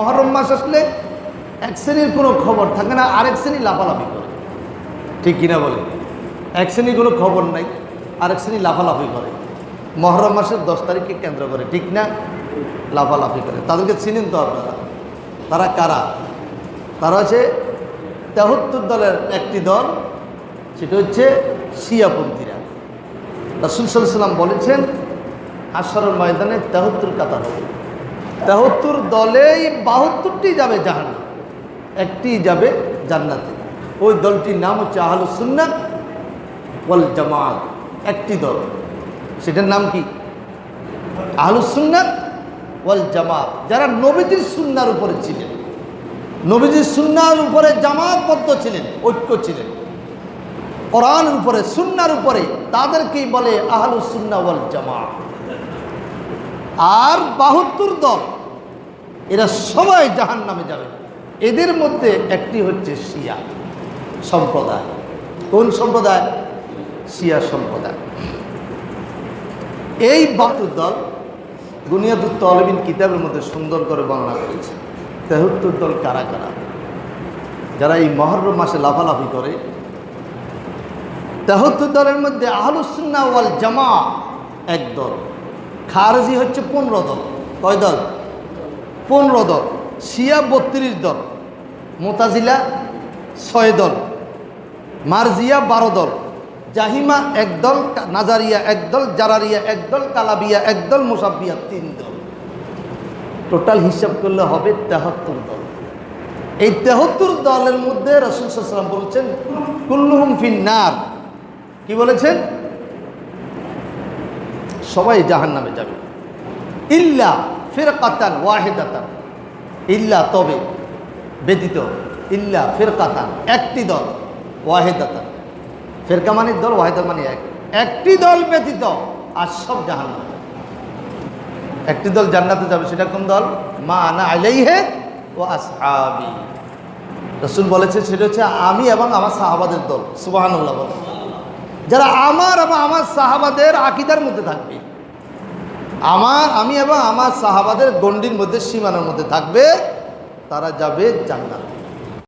মহরম মাস আসলে এক শ্রেণির কোনো খবর থাকে না, আরেক শ্রেণি লাফালাফি করে। ঠিক কিনা বলে? এক শ্রেণির কোনো খবর নাই, আরেক শ্রেণি লাফালাফি করে। মহরম মাসের দশ তারিখকে কেন্দ্র করে, ঠিক না? লাফালাফি করে। তাদেরকে চিনেন তো আপনারা। তারা কারা? তারা হচ্ছে তেহত্তর দলের একটি দল, সেটা হচ্ছে শিয়াপন্থীরা। রাসুল সাল্লাম বলেছেন আসরের ময়দানে তেহত্তর কাতার হবে। তেহত্তর দলেই বাহাত্তরটি যাবে জাহান্ন একটি যাবে জান্নাতে। ওই দলটির নাম হচ্ছে আহলুসুন্নাত ওয়াল জামাত। একটি দল। সেটার নাম কি? আহলুসুন্নাত ওয়াল জামাত। যারা নবীজির সুন্নার উপরে ছিলেন। নবীজির সুন্নার উপরে জামাতবদ্ধ ছিলেন, ঐক্য ছিলেন। কোরআনের উপরে, সুন্নার উপরে তাদেরকেই বলে আহলুসুন্না ওয়াল জামাত। আর বাহাত্তর দল, এরা সবাই জাহান নামে যাবে। এদের মধ্যে একটি হচ্ছে শিয়া সম্প্রদায়। কোন সম্প্রদায়? শিয়া সম্প্রদায়। এই বাহাত্তর দল দুনিয়াদুর তলবিন কিতাবের মধ্যে সুন্দর করে বর্ণনা করেছে। তেহত্তর দল কারা কারা? যারা এই মহরম মাসে লাফালাফি করে। তেহত্তর দলের মধ্যে আহলুসুন্না ওয়াল জামা এক দল। খারজি হচ্ছে পনেরো দল। কয় দল? পনেরো দল। শিয়া বত্রিশ দল। মোতাজিলা ছয় দল। মার্জিয়া বারো দল। জাহিমা একদল নাজারিয়া একদল জারারিয়া একদল কালাবিয়া একদল মুসাফিয়া তিন দল। টোটাল হিসাব করলে হবে তেহাত্তর দল। এই তেহাত্তর দলের মধ্যে রসুল সাল্লাম বলেছেন, কুল্লুহুম ফিন্নার কি বলেছেন? সবাই জাহান নামে যাবে। ইল্লা ফেরকাতান ওয়াহেদাতান। ইল্লা তবে ব্যতীত, ইল্লা ফেরকাতান, একটি দল ওয়াহেদাতান। ফেরকা মানে দল ওয়াহেদা মানে এক। একটি দল ব্যতীত আর সব জাহান নামে একটি দল জান্নাতে যাবে, সেটা কোন দল? মা আনা আইলাই হে ও আসহাবি। রসুল বলেছে সেটা হচ্ছে আমি এবং আমার সাহাবাদের দল। সুবাহানুল্লাহ বলে যারা আমার এবং আমার সাহাবাদের আকিদার মধ্যে থাকবে, আমার, আমি এবং আমার সাহাবাদের গণ্ডির মধ্যে, সীমানার মধ্যে থাকবে, তারা যাবে জান্নাত।